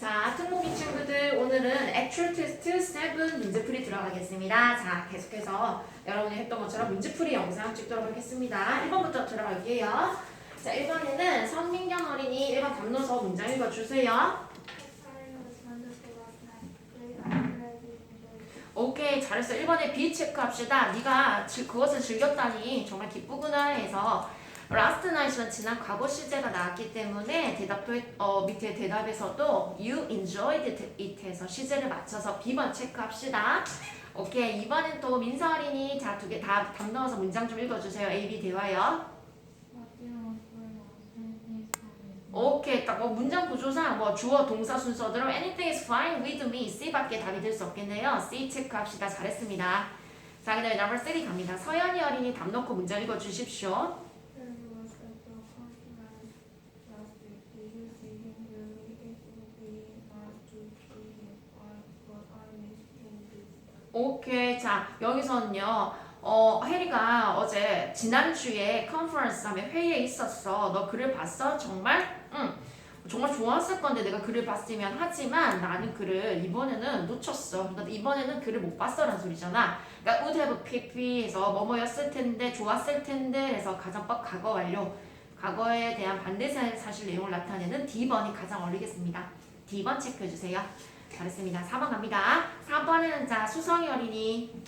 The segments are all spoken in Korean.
자, 특목이 친구들 오늘은 Actual Test 7 문제풀이 들어가겠습니다. 자, 계속해서 여러분이 했던 것처럼 문제풀이 영상 찍도록 하겠습니다. 1번부터 들어갈게요. 자, 1번에는 성민경 어린이 1번 담노서 문장 읽어주세요. 오케이 잘했어 1번에 B 체크합시다 네가 지- 그것을 즐겼다니 정말 기쁘구나 해서 last night은 지난 과거 시제가 나왔기 때문에 대답도 했- 어, 밑에 대답에서도 you enjoyed it 해서 시제를 맞춰서 B번 체크합시다. 오케이. 이번엔 또 민서 어린이 자 두 개 다 담넣어서 문장 좀 읽어주세요. A, B 대화요. 오케이. 딱뭐 문장 구조상 뭐 주어 동사 순서대로 anything is fine with me. C밖에 답이 될 수 없겠네요. C 체크합시다. 잘했습니다. 자 그다음에 number 3 갑니다. 서연이 어린이 답 넣고 문장 읽어주십시오 오케이. 자 여기서는요 어 해리가 어제 지난주에 컨퍼런스 하면 회의에 있었어. 너 글을 봤어? 정말? 응. 정말 좋았을 건데 내가 글을 봤으면 하지만 나는 글을 이번에는 놓쳤어. 그러니까 이번에는 글을 못 봤어라는 소리잖아. 그러니까 would have pp에서 뭐뭐였을 텐데 좋았을 텐데 해서 가정법 과거 완료. 과거에 대한 반대 사- 사실 내용을 나타내는 D번이 가장 어울리겠습니다. D번 체크해주세요 잘했습니다 4번 갑니다 3번에는 자 수성이 어린이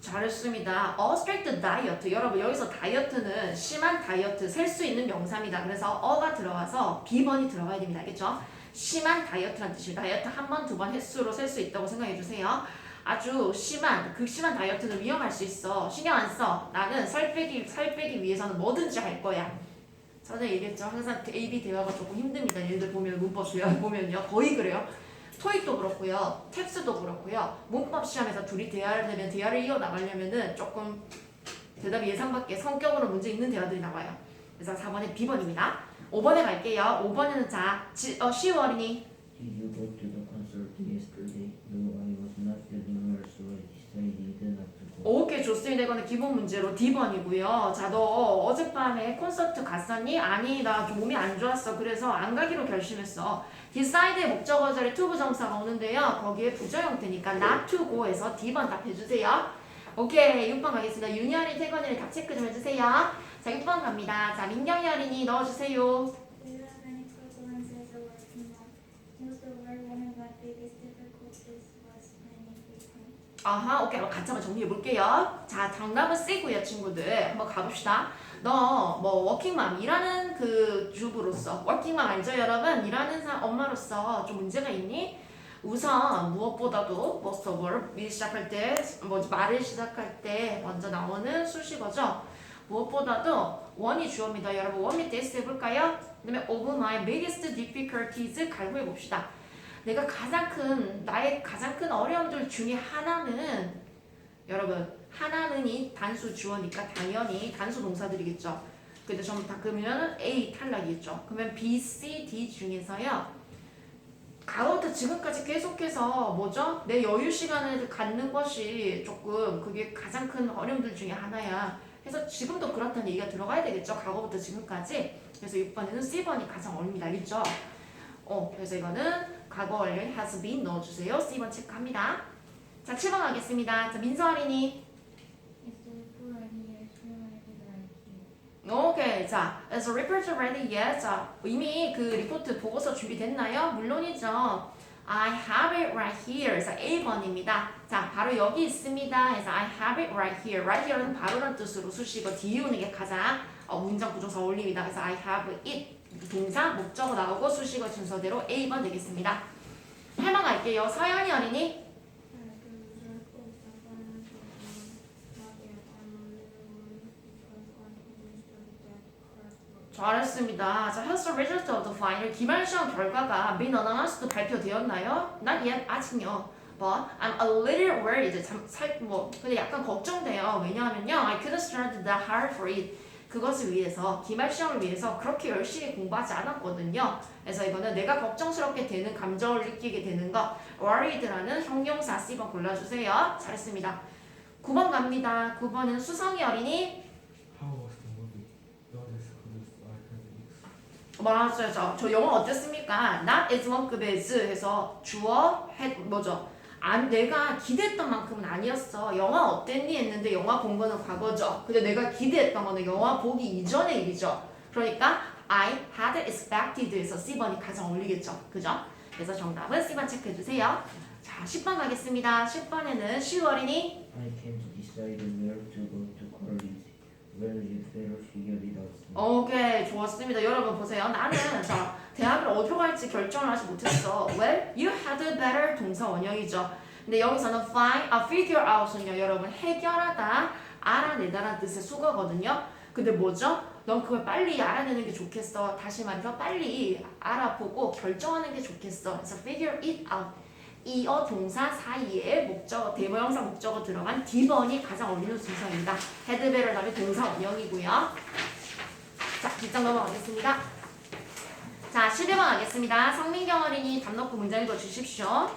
잘했습니다. 어 스트릭트 다이어트. 여러분 여기서 다이어트는 심한 다이어트 셀 수 있는 명사입니다. 그래서 어가 들어가서 B번이 들어가야 됩니다. 알겠죠? 심한 다이어트란 뜻이에요. 다이어트 한 번, 두 번 횟수로 셀 수 있다고 생각해 주세요. 아주 심한, 극심한 다이어트는 위험할 수 있어. 신경 안 써. 나는 살 빼기, 살 빼기 위해서는 뭐든지 할 거야. 전에 얘기했죠. 항상 A, B 대화가 조금 힘듭니다. 얘들 보면 문법 대화 보면요. 거의 그래요. 토익도 그렇고요. 텍스도 그렇고요. 문법 시험에서 둘이 대화를 하면 대화를 이어나가려면은 조금 대답이 예상 밖의 성격으로 문제 있는 대화들이 나와요. 그래서 4번에 B번입니다. 5번에 갈게요. 5번에는 자, 지, 어, 시어린이 Did you go to the concert yesterday? No, I was not feeling well, so I decided not to go. 오케이 좋습니다. 이거는 기본 문제로 D번이고요. 자, 너 어젯밤에 콘서트 갔었니? 아니, 나좀 몸이 안 좋았어. 그래서 안 가기로 결심했어. decide의 목적어 자리 to 부정사가 오는데요. 거기에 부정 형태니까 not to go에서 D번 답해주세요. 오케이, 6번 가겠습니다. 윤현이, 태건이를 답 체크 좀 해주세요. 자, 6번 갑니다. 자, 민경이 어린이 넣어주세요. We have many problems as a working mom. Moreover, one of my biggest difficulties was planning free time. 아하, 오케이. 그럼 같이 한번 정리해 볼게요. 자, 정답은 C고요, 친구들. 한번 가봅시다. 너, 뭐, 워킹맘, 일하는 그 주부로서, 워킹맘 알죠, 여러분? 일하는 사, 엄마로서 좀 문제가 있니? 우선, 무엇보다도, most of all, 일 시작할 때, 뭐, 말을 시작할 때 먼저 나오는 수식어죠. 무엇보다도, 원이 주어입니다. 여러분, 원 밑에 S 해볼까요? 그 다음에, of my biggest difficulties 갈구해 봅시다. 내가 가장 큰 나의 가장 큰 어려움들 중에 하나는 여러분 하나는 이 단수 주어니까 당연히 단수 동사들이겠죠. 근데 전부 다 그러면 A 탈락이겠죠. 그러면 B, C, D 중에서요. 과거부터 지금까지 계속해서 뭐죠? 내 여유 시간을 갖는 것이 조금 그게 가장 큰 어려움들 중에 하나야. 그래서 지금도 그렇다는 얘기가 들어가야 되겠죠. 과거부터 지금까지. 그래서 6번에는 C번이 가장 어렵니다. 알겠죠? 어, 그래서 이거는 과거 완료 has been 넣어주세요. C번 체크합니다. 자, 7번 가겠습니다. 자, 민서 here? 오케이. 자, is the report ready yet? 자, 이미 그 리포트 보고서 준비됐나요? 물론이죠. I have it right here. 그래서 A번입니다. 자, 바로 여기 있습니다. 그래서 I have it right here. right here는 바로란 뜻으로 수식어 뒤우는 게 가장 어, 문장 구조사 어울립니다. 그래서 I have it 동사 목적어 나오고 수식어 순서대로 A번 되겠습니다. 8번 갈게요. 서연이 어린이. Uh. 잘했습니다. 자, has the result of the final 기말 시험 결과가 been announced 발표되었나요? Not yet. 아직요. But I'm a little worried. 참, 살, 뭐, 근데 약간 걱정돼요. 왜냐하면요. I couldn't study that hard for it. 그것을 위해서 기말 시험을 위해서 그렇게 열심히 공부하지 않았거든요. 그래서 이거는 내가 걱정스럽게 되는 감정을 느끼게 되는 것 worried라는 형용사 C번 골라주세요. 잘했습니다. 9번 갑니다. 9번은 수성이 어린이 How 저, 저 영어 어땠습니까? Not as one good as 해서 주어 해 뭐죠? 안 내가 기대했던 만큼은 아니었어. 영화 어땠니 했는데 영화 본 거는 과거죠. 근데 내가 기대했던 거는 영화 보기 이전의 일이죠. 그러니까 I had expected에서 C번이 가장 어울리겠죠. 그죠? 그래서 정답은 C번 체크해 주세요. 자, 10번 가겠습니다. 10번에는 시월이니 I can't decide where to go to college. Well, you better figure it out. 오케이 좋았습니다. 여러분 보세요. 나는 자 대학을 어디로 갈지 결정을 하지 못했어. Well, you had better 동사 원형이죠. 근데 여기서는 find, 아, figure out은요, 여러분 해결하다, 알아내다라는 뜻의 수거거든요. 근데 뭐죠? 넌 그걸 빨리 알아내는 게 좋겠어. 다시 말해서 빨리 알아보고 결정하는 게 좋겠어. 그래서 figure it out. 이어 동사 사이에 목적어, 대모형사 목적어 들어간 D번이 가장 어울리는 순서입니다. better 다음에 동사 원형이고요. 자, 뒷장 넘어가겠습니다. 자, 11번 가겠습니다. 성민경 어린이 답 넣고 문장 읽어 주십시오.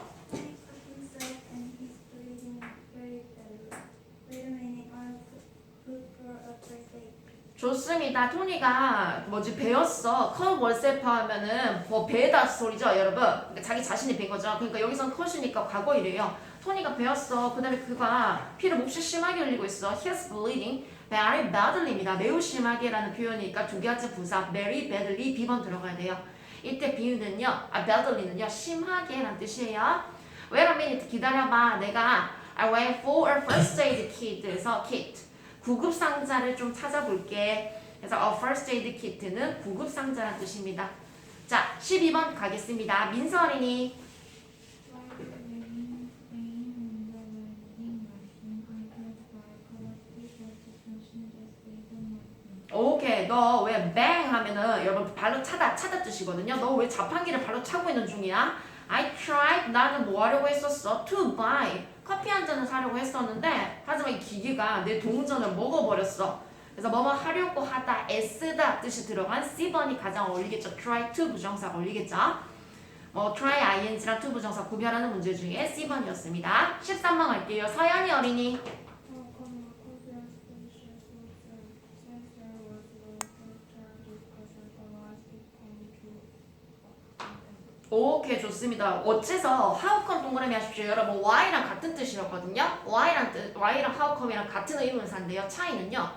좋습니다. 토니가 뭐지 배웠어. 컷 월세퍼 하면은 뭐 배다 소리죠, 여러분. 그러니까 자기 자신이 배 거죠. 그러니까 여기선 컷이니까 과거이래요. 토니가 배웠어. 그다음에 그가 피를 몹시 심하게 흘리고 있어. He's bleeding very badly입니다. 매우 심하게라는 표현이니까 두 개째 부사 very badly B번 들어가야 돼요. 이때 비유는요, 아 badly는요 심하게라는 뜻이에요. Wait a minute 기다려봐. 내가 I went for a first aid kit에서 kit 구급 상자를 좀 찾아볼게. 그래서 a first aid kit는 구급 상자라는 뜻입니다. 자, 12번 가겠습니다. 민서 어린이. My 오케이. 너왜 bang 하면은 여러분 발로 차다 차다 뜻이거든요. 너 왜 자판기를 발로 차고 있는 중이야? I tried 나는 뭐 하려고 했었어? To buy 커피 한 잔을 사려고 했었는데 하지만 이 기계가 내 동전을 먹어버렸어. 그래서 뭐뭐 하려고 하다 애쓰다 뜻이 들어간 C번이 가장 어울리겠죠. try to 부정사가 어울리겠죠. 뭐 try ing랑 to 부정사 구별하는 문제 중에 C번이었습니다. 13번 갈게요. 서연이 어린이. How come Korean station sensor was local charges because of was it came to 오케이 좋습니다. 어째서 come 동그라미 하십시오. 여러분 why랑 같은 뜻이었거든요. why랑 뜻, how come이랑 같은 의문사인데요. 차이는요.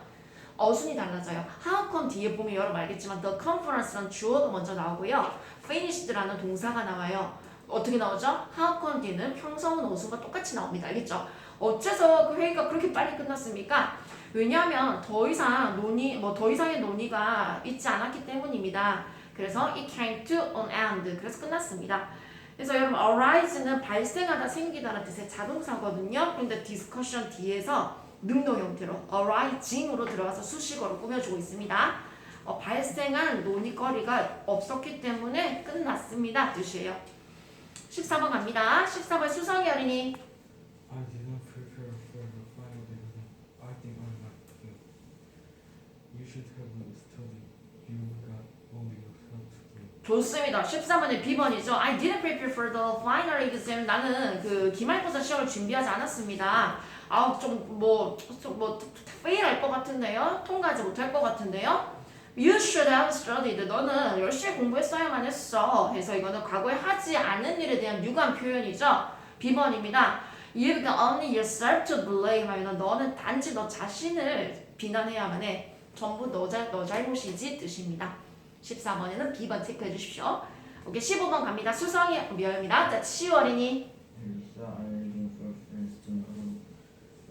어순이 달라져요. come 뒤에 보면 여러분 알겠지만 the conference라는 주어가 먼저 나오고요. finished라는 동사가 나와요. 어떻게 나오죠? come 뒤는 평서문 어순과 똑같이 나옵니다. 알겠죠? 어째서 그 회의가 그렇게 빨리 끝났습니까? 왜냐하면 더 이상 논의 뭐 더 이상의 논의가 있지 않았기 때문입니다. 그래서 it came to an end. 그래서 끝났습니다. 그래서 여러분 arise는 발생하다 생기다라는 뜻의 자동사거든요. 그런데 discussion 뒤에서 능동 형태로 arising으로 들어가서 수식어로 꾸며주고 있습니다. 어, 발생한 논의거리가 없었기 때문에 끝났습니다. 뜻이에요. 14번 갑니다. 14번 수성이 어린이. I did not prepare for the final exam. I think I might fail. You should have studied. You got only yourself to blame. 좋습니다. 13번의 B번이죠. I didn't prepare for the final exam. 나는 그 기말고사 시험을 준비하지 않았습니다. 아, 좀 뭐, 뭐, 페일할 것 같은데요? 통과하지 못할 것 같은데요? You should have studied. 너는 열심히 공부했어야만 했어. 해서 이거는 과거에 하지 않은 일에 대한 유감 표현이죠. B번입니다. You've got only yourself to blame 하면 너는 단지 너 자신을 비난해야만 해. 전부 너, 잘, 너 잘못이지 뜻입니다. 14번에는 B번 체크해 주십시오. 오케이, 15번 갑니다. 수성이 미어입니다. 자, 치어린이. Lisa, I'm looking for friends tomorrow.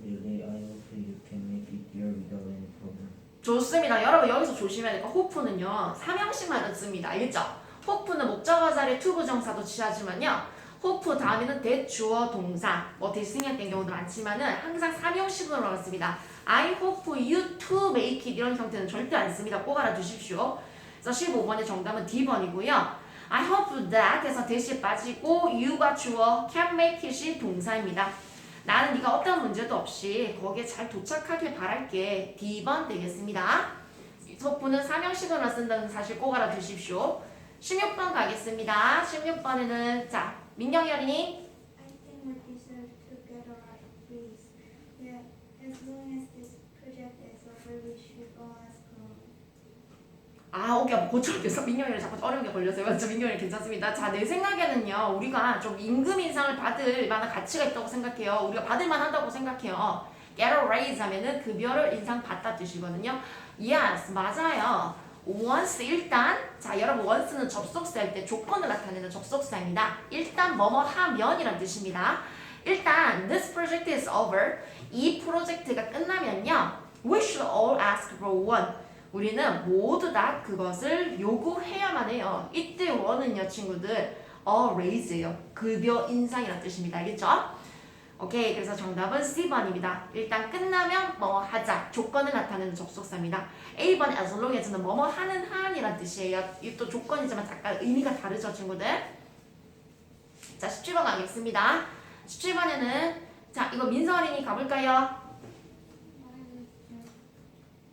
Really, I hope you can make it there without any problem. 좋습니다. 여러분 여기서 조심해야 될거 호프는요. 삼형식만 씁니다. 알겠죠? 호프는 목적어 자리에 투 부정사도 취하지만요. 호프 다음에는 대주어 동사 뭐 대승했던 경우도 많지만은 항상 삼형식으로 나왔습니다. I hope you to make it 이런 형태는 절대 안 씁니다. 꼭 알아두십시오. 그래서 15번의 정답은 D번이고요. I hope that 해서 대시 빠지고 you가 주어 can make it이 동사입니다. 나는 네가 어떤 문제도 없이 거기에 잘 도착하길 바랄게. D번 되겠습니다. 속부는 삼형식으로 쓴다는 사실 꼭 알아두십시오. 16번 가겠습니다. 16번에는 자 민경이 어린이 I think we deserve to get a right please. Yeah, as long as this project is over, we should all ask 아, 오케이. 한번 고쳐볼게요. 민경이를 자꾸 어려운 게 걸렸어요. 맞죠? 민경이 괜찮습니다. 자, 내 생각에는요, 우리가 좀 임금 인상을 받을 만한 가치가 있다고 생각해요. 우리가 받을 만하다고 생각해요. get a raise 하면은 급여를 인상 받다 뜻이거든요. Yes, 맞아요. once 일단 자 여러분 once는 접속사일 때 조건을 나타내는 접속사입니다. 일단 뭐뭐 하면이란 뜻입니다. 일단 this project is over. 이 프로젝트가 끝나면요. We should all ask for one. 우리는 모두 다 그것을 요구해야만 해요. 이때 one은요 친구들 a raise예요. 급여 인상이란 뜻입니다. 알겠죠? 오케이 그래서 정답은 C번입니다. 일단 끝나면 뭐 하자 조건을 나타내는 접속사입니다. A번 as long as는 뭐뭐 하는 한이란 뜻이에요. 이 또 조건이지만 약간 의미가 다르죠 친구들. 자 17번 가겠습니다. 17번에는 자 이거 민서 어린이 가볼까요? Why was just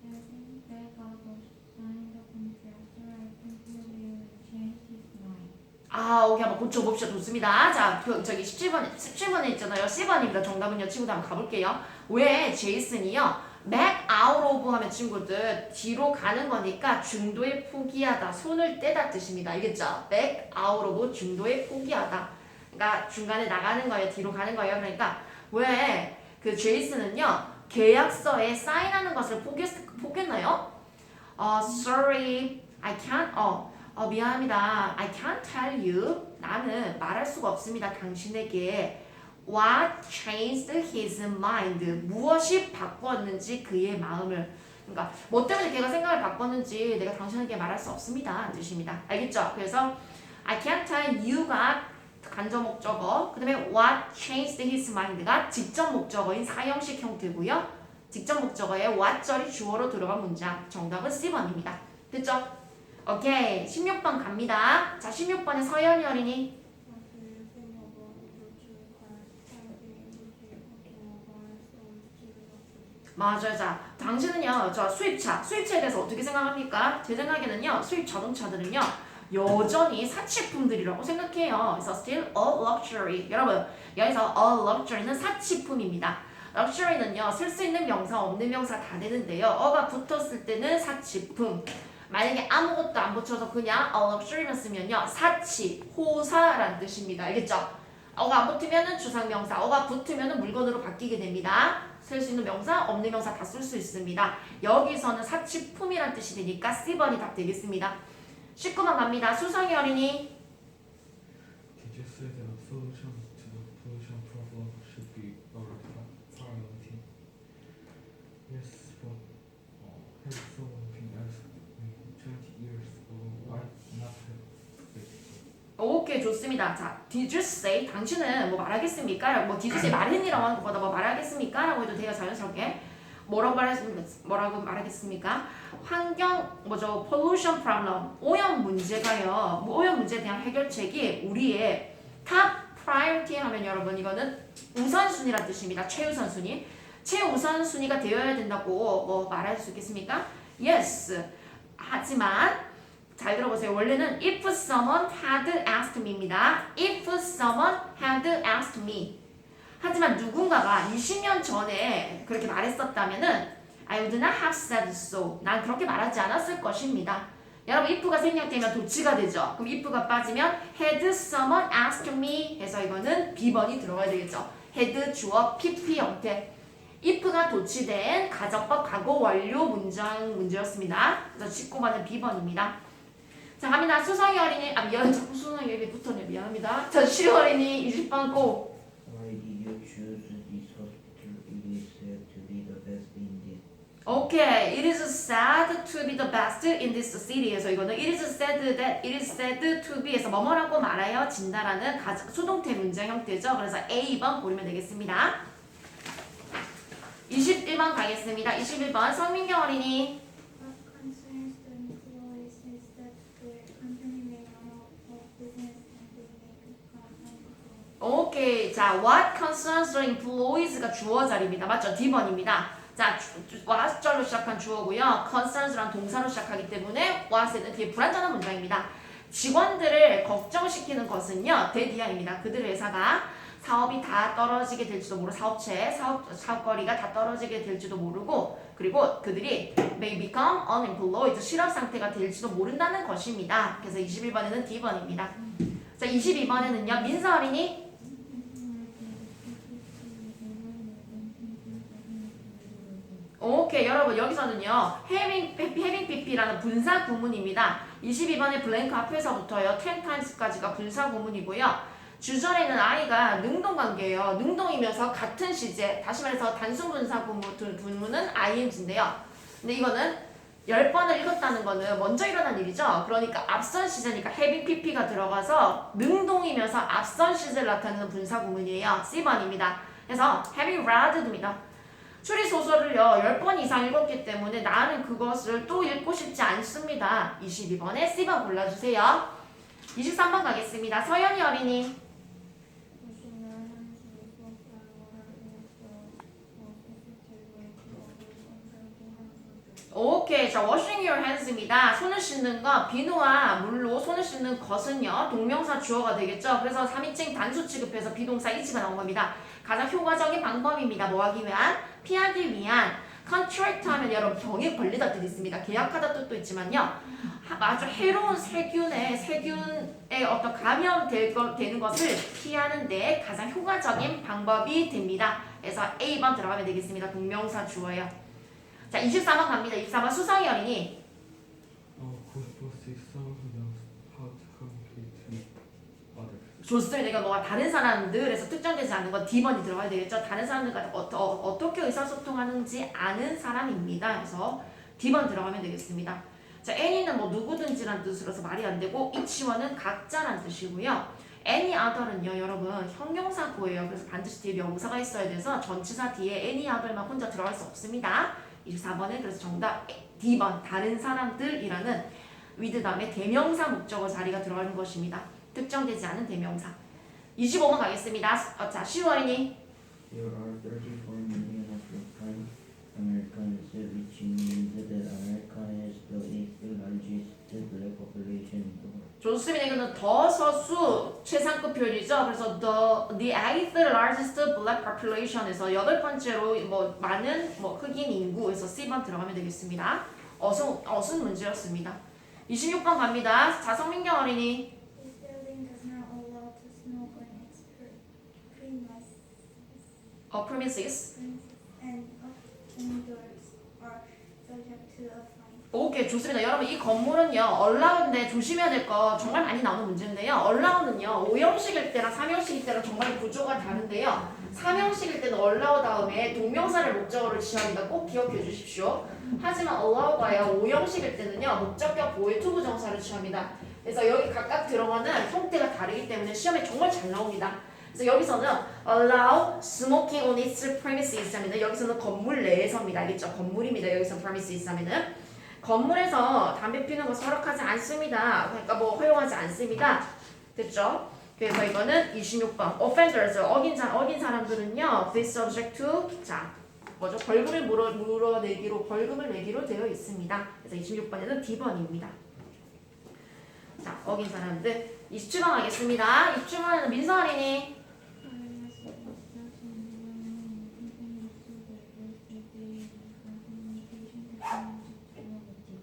getting back out of signed the contract right until he changed his mind? 아 오케이 한번 고쳐봅시다 좋습니다. 자 그, 저기 17번 17번에 있잖아요. C번입니다. 정답은요 친구들 한번 가볼게요. 왜 제이슨이요? back out of 하면 친구들 뒤로 가는 거니까 중도에 포기하다 손을 떼다 뜻입니다. 알겠죠? back out of 중도에 포기하다. 그러니까 중간에 나가는 거예요. 뒤로 가는 거예요. 그러니까 왜 그 제이슨은요 계약서에 사인하는 것을 포기했, 포기했나요? 어 sorry I can't 어, 어 미안합니다. I can't tell you 나는 말할 수가 없습니다. 당신에게 what changed his mind 무엇이 바꿨는지 그의 마음을 그러니까 뭐 때문에 걔가 생각을 바꿨는지 내가 당신에게 말할 수 없습니다. 뜻입니다. 알겠죠? 그래서 I can't tell you가 간접 목적어 그 다음에 what changed his mind가 직접 목적어인 사형식 형태고요. 직접 목적어에 what절이 주어로 들어간 문장 정답은 C번입니다. 됐죠? 오케이 16번 갑니다. 자 16번에 서연이 어린이 맞아요. 자, 당신은요, 저 수입차, 수입차에 대해서 어떻게 생각합니까? 제 생각에는요, 수입 자동차들은요, 여전히 사치품들이라고 생각해요. 그래서 still a luxury. 여러분, 여기서 a luxury는 사치품입니다. luxury는요, 쓸 수 있는 명사, 없는 명사 다 되는데요. 어가 붙었을 때는 사치품. 만약에 아무것도 안 붙여서 그냥 a luxury만 쓰면요, 사치, 호사라는 뜻입니다. 알겠죠? 어가 안 붙으면은 주상명사, 어가 붙으면은 물건으로 바뀌게 됩니다. 쓸 수 있는 명사, 없는 명사 다 쓸 수 있습니다. 여기서는 사치품이란 뜻이 되니까 C번이 답 되겠습니다. 19번 갑니다. 수성이 어린이. Did you say that a solution to the pollution problem should be our pri- priority? Yes, but uh, has someone been asked me 20 years ago why not have it? 오케이 좋습니다. 자, did you say 당신은 뭐 말하겠습니까? 뭐 did you say 말했니라고 하는 것보다 뭐 말하겠습니까? 라고 해도 돼요 자연스럽게. 뭐라고 말했습니까? 뭐라고 말하겠습니까? 환경 뭐죠? pollution problem 오염 문제가요. 뭐 오염 문제에 대한 해결책이 우리의 top priority 하면 여러분 이거는 우선순위란 뜻입니다. 최우선 순위. 최우선 순위가 되어야 된다고 뭐 말할 수 있겠습니까? Yes. 하지만 잘 들어보세요. 원래는 if someone had asked me입니다. if someone had asked me. 하지만 누군가가 20년 전에 그렇게 말했었다면은 I would not have said so. 난 그렇게 말하지 않았을 것입니다. 여러분 if가 생략되면 도치가 되죠. 그럼 if가 빠지면 had someone asked me 해서 이거는 B번이 들어가야 되겠죠. had 주어 PP 형태. if가 도치된 가정법 과거 완료 문장 문제였습니다. 그래서 19번은 B번입니다. 자 갑니다. 수성이 어린이 아 미안 자꾸 수성이 여기 붙었네 미안합니다. 자 시우 어린이 20번 고. Why did you choose this hospital? It is said to be the best in this. Okay, it is said to be the best in this city에서 이거는 it is said that it is said to be에서 뭐뭐라고 말하여 진다라는 가장 수동태 문장 형태죠. 그래서 A번 고르면 되겠습니다. 21번 가겠습니다. 21번 성민경 어린이 What concerns the employees is that the company may run out of business and they may become unemployed. 오케이. 자, what concerns the employees가 주어 자리입니다. 맞죠? D번입니다. 자, what절로 시작한 주어고요. concerns란 동사로 시작하기 때문에 what에는 뒤에 불완전한 문장입니다. 직원들을 걱정시키는 것은요. 대디아입니다. 그들 회사가 사업이 다 떨어지게 될지도 모르고 사업체, 사업 사업거리가 다 떨어지게 될지도 모르고 그리고 그들이 may become unemployed 실업 상태가 될지도 모른다는 것입니다. 그래서 21번에는 D번입니다. 자 22번에는요 민서 어린이 오케이 여러분 여기서는요 having, having pp라는 분사 구문입니다. 22번의 블랭크 앞에서부터요 10 times까지가 분사 구문이고요. 주절에는 아이가 능동관계예요. 능동이면서 같은 시제 다시 말해서 단순 분사 구문, 구문은 ing인데요. 근데 이거는 10번을 읽었다는 거는 먼저 일어난 일이죠? 그러니까 앞선 시제니까 having pp가 들어가서 능동이면서 앞선 시제를 나타내는 분사 구문이에요. C번입니다. 그래서 having read입니다 추리 소설을요 10번 이상 읽었기 때문에 나는 그것을 또 읽고 싶지 않습니다. 22번에 C번 골라주세요. 23번 가겠습니다. 서연이 어린이. 오케이, 자 washing your hands입니다. 손을 씻는 거 비누와 물로 손을 씻는 것은요 동명사 주어가 되겠죠. 그래서 3인칭 단수 취급해서 비동사 이치가 나온 겁니다. 가장 효과적인 방법입니다. 뭐 하기 위한? 피하기 위한 contract 하면 여러분 병에 걸리다 뜻 있습니다. 계약하다 뜻도 있지만요. 하- 아주 해로운 세균에 세균에 어떤 감염될 거, 되는 것을 피하는데 가장 효과적인 방법이 됩니다. 그래서 A번 들어가면 되겠습니다. 동명사 주어예요. 자, 24번 갑니다. 24번 수성이 어린이. 어, 고스포스 someone who knows how to communicate with 좋습니다. 이거 뭐가 다른 사람들에서 특정되지 않는 건 D번이 들어가야 되겠죠. 다른 사람들과 어, 어, 어떻게 의사소통하는지 아는 사람입니다. 그래서 D번 들어가면 되겠습니다. 자, any는 뭐 누구든지란 뜻으로서 말이 안 되고 each원은 각자란 뜻이고요. any other는요, 여러분 형용사고예요. 그래서 반드시 뒤에 명사가 있어야 돼서 전치사 뒤에 any other만 혼자 들어갈 수 없습니다. 24번은 그래서 정답 D번 다른 사람들이라는 with 다음에 대명사 목적어 자리가 들어가는 것입니다. 특정되지 않은 대명사. 25번 가겠습니다. 어, 자, 시우어린이. There are 34 million African Americans, which means that America has the eighth largest black population in the world. 좋습니다. 이거는 더 서수 최상급 표현이죠. 그래서 the the eighth largest black population에서 여덟 번째로 뭐 많은 뭐 흑인 인구에서 C번 들어가면 되겠습니다. 어순 어순 문제였습니다. 26번 갑니다. 자성민경 어린이. This building does not allow to smoke on its pre- premises, 어 premises. and indoors are subject to a fine. 오케이 좋습니다. 여러분 이 건물은요 얼라운데 조심해야 될 거 정말 많이 나오는 문제인데요. 얼라운은요 5형식일 때랑 3형식일 때랑 정말 구조가 다른데요. 3형식일 때는 얼라우 다음에 동명사를 목적어로 취합니다. 꼭 기억해 주십시오. 하지만 allow가요 5형식일 때는요 목적격 보호의 투부정사를 취합니다. 그래서 여기 각각 들어가는 형태가 다르기 때문에 시험에 정말 잘 나옵니다. 그래서 여기서는 allow smoking on its premises 하면 여기서는 건물 내에서입니다. 알겠죠? 건물입니다. 여기서 premises 하면은 건물에서 담배 피는 것을 허락하지 않습니다. 그러니까 뭐 허용하지 않습니다. 됐죠? 그래서 이거는 26번 offenders 어긴 자 어긴 사람들은요 this subject to 자 뭐죠 벌금을 물어 물어내기로 벌금을 내기로 되어 있습니다. 그래서 26번에는 D번입니다. 자 어긴 사람들 27번 하겠습니다. 27번에는 민서 어린이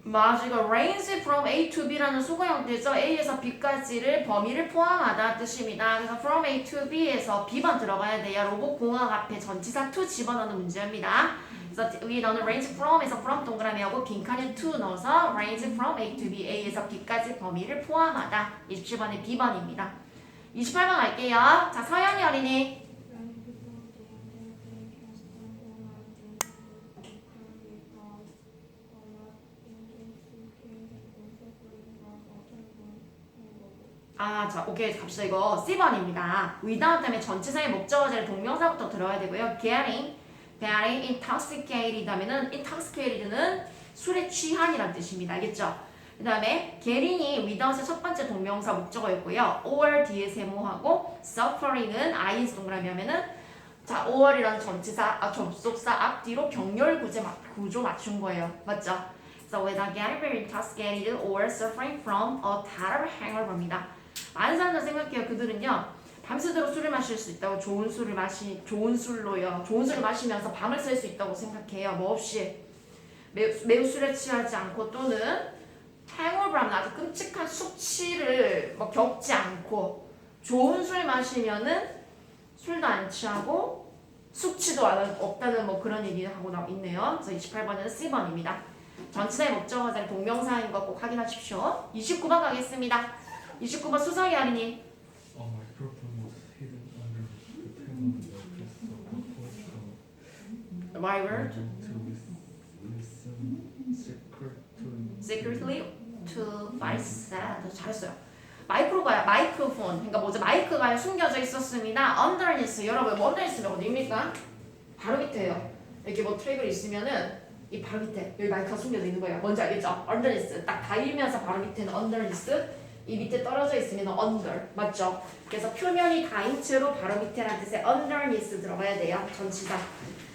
맞아 이거 range from A to B라는 수거 형태죠. A에서 B까지를 범위를 포함하다 뜻입니다. 그래서 from A to B에서 B번 들어가야 돼요. 로봇 공학 앞에 전치사 to 집어넣는 문제입니다. 그래서 위에 넣는 range from에서 from 동그라미 하고 빈칸에 to 넣어서 range from A to B, A에서 B까지 범위를 포함하다. 27번의 B번입니다. 28번 갈게요. 자 서연이 어린이 When people do their trust and all are they currently called or not intoxicated or suffering from automobile hangover. 아, 자, 오케이. 갑시다. 이거 C번입니다. without 다음에 전치사의 목적어제를 동명사부터 들어야 되고요. getting, getting intoxicated 하면은 intoxicated는 술에 취한이란 뜻입니다. 알겠죠? 그 다음에 getting이 without의 첫 번째 동명사 목적어였고요. or 뒤에 세모하고 suffering은 ing 동그라미 하면은 자, or이라는 전치사, 아, 접속사 앞뒤로 경렬 구제 마- 구조 맞춘 거예요. 맞죠? So without getting intoxicated or suffering from a terrible hangover입니다. 많은 사람들 생각해요. 그들은요 밤새도록 술을 마실 수 있다고 좋은 술을 마시 좋은 술로요 좋은 술을 마시면서 밤을 샐수 있다고 생각해요. 뭐 없이 매우, 매우 술에 취하지 않고 또는 행오브라는 아주 끔찍한 숙취를 뭐 겪지 않고 좋은 술 마시면은 술도 안 취하고 숙취도 안, 없다는 뭐 그런 얘기를 하고 나 있네요. 그래서 28번은 C번입니다. 전치사의 목적어 자리 동명사인 거꼭 확인하십시오. 29번 가겠습니다. 29번 수석이 아니니 A microphone was hidden under the table in the office of the porch driver to listen secretly. secretly to vice 잘했어요. 마이크로가야 마이크로폰 그러니까 뭐죠 마이크가 숨겨져 있었습니다. underneath 여러분 뭐 underneath면 어디입니까? 바로 밑에요. 이렇게 뭐 트랙을 있으면은 이 바로 밑에 여기 마이크가 숨겨져 있는 거예요. 뭔지 알겠죠? underneath 딱 닿으면서 바로 밑에는 underneath 이 밑에 떨어져 있으면 under 맞죠? 그래서 표면이 닿은 채로 바로 밑에라는 뜻의 underneath 들어가야 돼요. 전치사.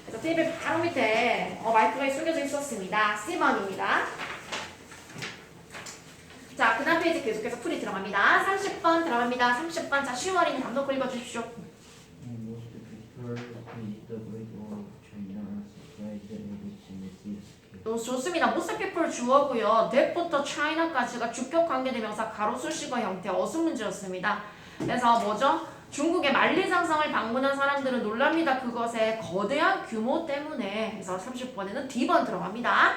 그래서 테이블 바로 밑에 어, 마이크가 숨겨져 있었습니다. C번입니다. 자, 그 다음 페이지 계속해서 풀이 들어갑니다. 30번 들어갑니다. 30번. 자, 10월이니 감독 읽어주십시오. And most people visit the Great Wall of China are surprised at its massive scale. 또 좋습니다. most 주어고요. that부터 China까지가 주격 관계대명사 가로 수 식어 형태 어순 문제였습니다. 그래서 뭐죠? 중국의 만리장성을 방문한 사람들은 놀랍니다. 그것의 거대한 규모 때문에. 그래서 30번에는 D번 들어갑니다.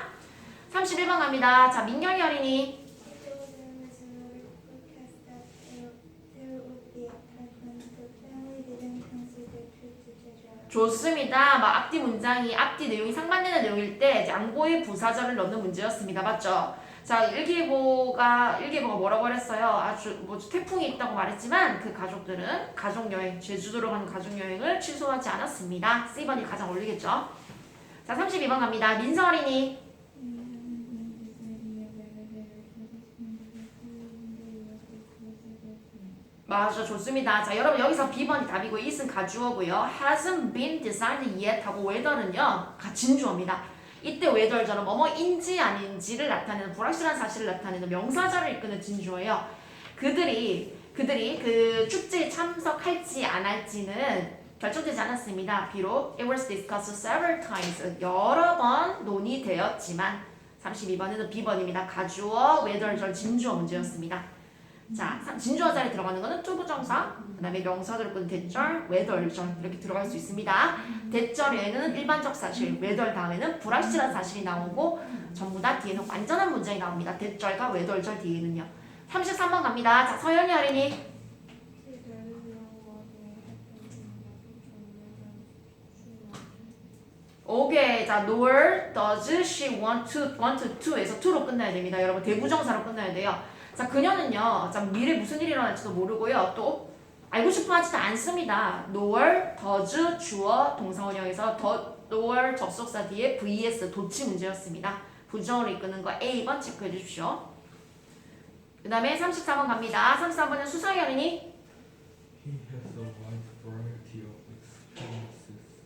31번 갑니다. 자, 민경이 어린이. It was originally forecast that there, there would be a typhoon, but family didn't consider trip to Jeju. 좋습니다. 막 앞뒤 문장이 앞뒤 내용이 상반되는 내용일 때 양보의 부사절을 넣는 문제였습니다. 맞죠? 자, 일기예보가 일기예보가 뭐라고 그랬어요? 아주 뭐 태풍이 있다고 말했지만 그 가족들은 가족 여행 제주도로 가는 가족 여행을 취소하지 않았습니다. C번이 가장 어울리겠죠? 자, 32번 갑니다. 민서 어린이. 맞아 좋습니다. 자 여러분 여기서 B번이 답이고 it은 가주어고요. hasn't been designed yet 하고 가- 진주어입니다. 이때 whether처럼 뭐뭐인지 아닌지를 나타내는 불확실한 사실을 나타내는 명사절을 이끄는 진주어예요. 그들이 그들이 그 축제에 참석할지 안 할지는 결정되지 않았습니다. 비록 it was discussed several times 여러 번 논의되었지만 32번에는 B번입니다. 가주어 whether절 진주어 문제였습니다. 자, 사- 진주어 자리 들어가는 거는 투부정사, 그 다음에 명사들 끈 대절, 외덜절 이렇게 들어갈 수 있습니다. 대절에는 일반적 사실, 외덜 다음에는 불확실한 사실이 나오고 전부 다 뒤에는 완전한 문장이 나옵니다. 대절과 외덜절 뒤에는요. 33번 갑니다. 자, 서연이 어린이. 오케이. 자, nor does she want to want to에서 to로 끝나야 됩니다. 여러분 대부정사로 끝나야 돼요. 자, 그녀는요. 자, 미래 무슨 일이 일어날지도 모르고요. 또 알고 싶어 하지도 않습니다. nor does 주어 동사원형에서 더 nor 접속사 뒤에 vs 도치 문제였습니다. 부정으로 이끄는 거 A번 체크해 주십시오. 그 다음에 34번 갑니다. 33번은 수상이 어린이. He has a wide variety of experiences.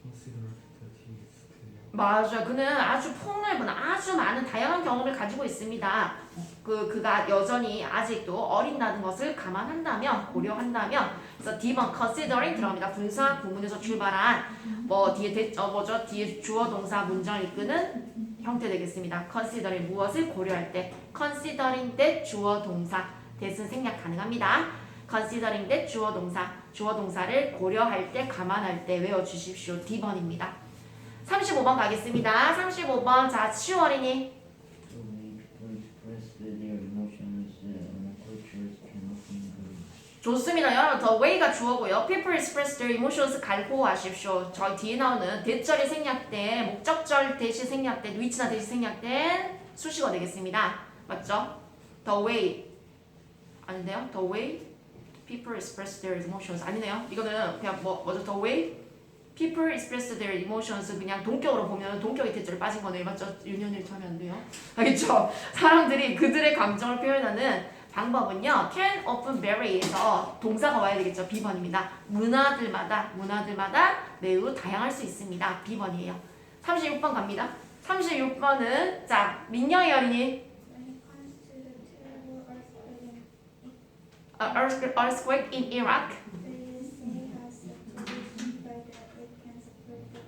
Consider that he is clear. 맞아요. 그는 아주 폭넓은 아주 많은 다양한 경험을 가지고 있습니다. 그 그가 여전히 아직도 어린다는 것을 감안한다면 고려한다면 그래서 D번 considering 들어갑니다. 분사 구문에서 출발한 뭐 뒤에 대, 어 뭐죠? 뒤에 주어 동사 문장을 이끄는 형태 되겠습니다. considering 무엇을 고려할 때 considering that 주어 동사 that은 생략 가능합니다. considering that 주어 동사 주어 동사를 고려할 때 감안할 때 외워 주십시오. D번입니다. 35번 가겠습니다. 35번 자 The way people express their emotions uh, cultures cannot be encouraged. 좋습니다. 여러분 the way가 주어고요. People express their emotions 갈고하십시오. 저희 뒤에 나오는 대절이 생략된 목적절 대시 생략된 위치나 대시 생략된 수식어 되겠습니다. 맞죠? The way 아닌데요? The way people express their emotions 아니네요. 이거는 그냥 뭐 뭐죠? The way people express their emotions 그냥 동격으로 보면 동격이 대절 빠진 거네요. 맞죠? 유년일 하면 안 돼요. 알겠죠? 사람들이 그들의 감정을 표현하는 방법은요. can often vary에서 동사가 와야 되겠죠. B번입니다. 문화들마다 문화들마다 매우 다양할 수 있습니다. B번이에요. 36번 갑니다. 36번은 자 민영이 어린이 uh, earthquake in Iraq. the USA has a position by that it can support the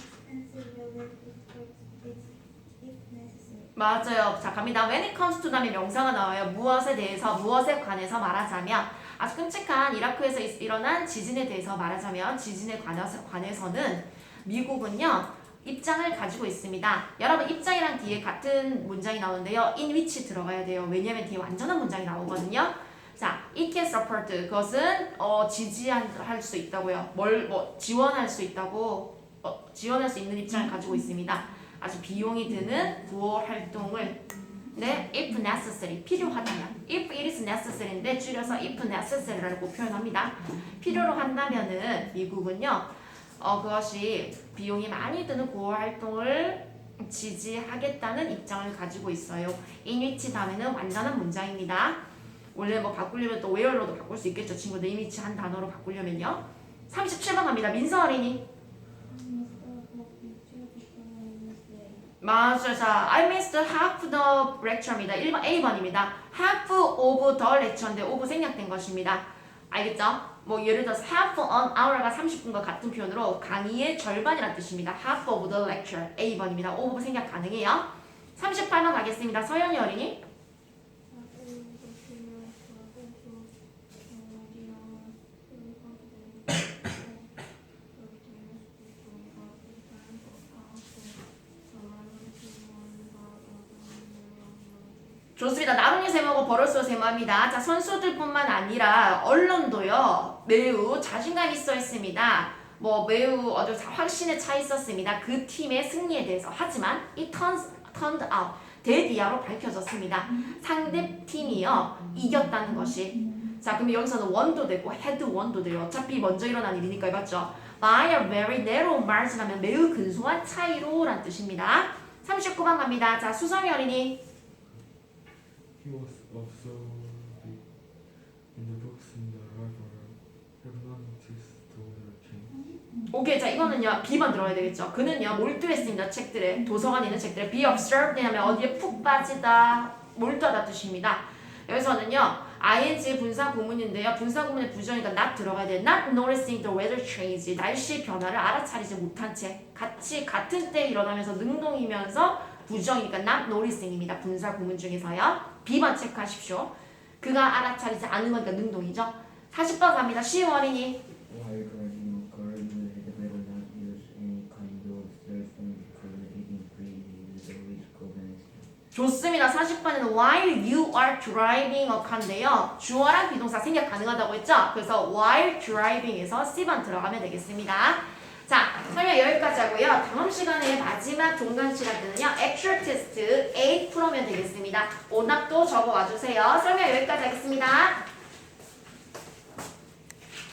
expensive relief it puts its 맞아요. 자, 갑니다. When it comes to 다음에 명사가 나와요. 무엇에 대해서, 무엇에 관해서 말하자면 아주 끔찍한 이라크에서 있- 일어난 지진에 대해서 말하자면 지진에 관해서, 관해서는 미국은요. 입장을 가지고 있습니다. 여러분 입장이랑 뒤에 같은 문장이 나오는데요. in which 들어가야 돼요. 왜냐면 뒤에 완전한 문장이 나오거든요. 자, it can support 그것은 어, 지지할 수 있다고요. 뭘 뭐 지원할 수 있다고 어, 지원할 수 있는 입장을 가지고 있습니다. 아주 비용이 드는 구호 활동을 네, if necessary 필요하다면 if it is necessary인데 줄여서 if necessary라고 표현합니다. 필요로 한다면은 미국은요. 어, 그것이 비용이 많이 드는 구호 활동을 지지하겠다는 입장을 가지고 있어요. which 다음에는 완전한 문장입니다. 원래 뭐 바꾸려면 또 where로도 바꿀 수 있겠죠. 친구들 which 한 단어로 바꾸려면요. 37번 갑니다. 민서 어린이. 맞아요. 자, I missed half the lecture입니다. 1번 A번입니다. half of the lecture인데 of 생략된 것입니다. 알겠죠? 뭐 예를 들어서 half an hour가 30분과 같은 표현으로 강의의 절반이라는 뜻입니다. half of the lecture A번입니다. of 생략 가능해요. 38번 가겠습니다. 서연이 어린이. 좋습니다. 나뭇잎 세모고 버릇으로 세모합니다. 자, 선수들뿐만 아니라 언론도요. 매우 자신감 있어 했습니다. 뭐 매우 아주 확신에 차 있었습니다. 그 팀의 승리에 대해서. 하지만 이 turns, turned out 대디아로 밝혀졌습니다. 상대 팀이요. 이겼다는 것이. 자, 그럼 여기서는 원도 되고 헤드 원도 돼요. 어차피 먼저 일어난 일이니까 맞죠? By a very narrow margin 하면 매우 근소한 차이로 라는 뜻입니다. 39번 갑니다. 자, 수성이 어린이. He was observed in the books in the library. Not noticed the order change. 오케이 자 이거는요 B번 들어야 되겠죠. 그는요 몰두했습니다 책들에. 도서관에 있는 책들에. Be observed 하면 어디에 푹 빠지다. 몰두하다 뜻입니다. 여기서는요 ing 분사 구문인데요. 분사 구문의 부정이니까 not 들어가야 돼요 not noticing the weather change. 날씨 변화를 알아차리지 못한 채 같이 같은 때에 일어나면서 능동이면서 부정이니까 not noticing입니다 분사 구문 중에서요 B번 체크하십시오 그가 알아차리지 않은 거니까 능동이죠 40번 갑니다 an accident. 좋습니다. 40번에는 while you are driving a car인데요. 주어랑 비동사 생략 가능하다고 했죠? 그래서 while driving에서 C번 들어가면 되겠습니다. 자, 설명 여기까지 하고요. 다음 시간에 마지막 종강 시간에는요. actual test 8 풀어면 되겠습니다. 오답도 적어 와 주세요. 설명 여기까지 하겠습니다.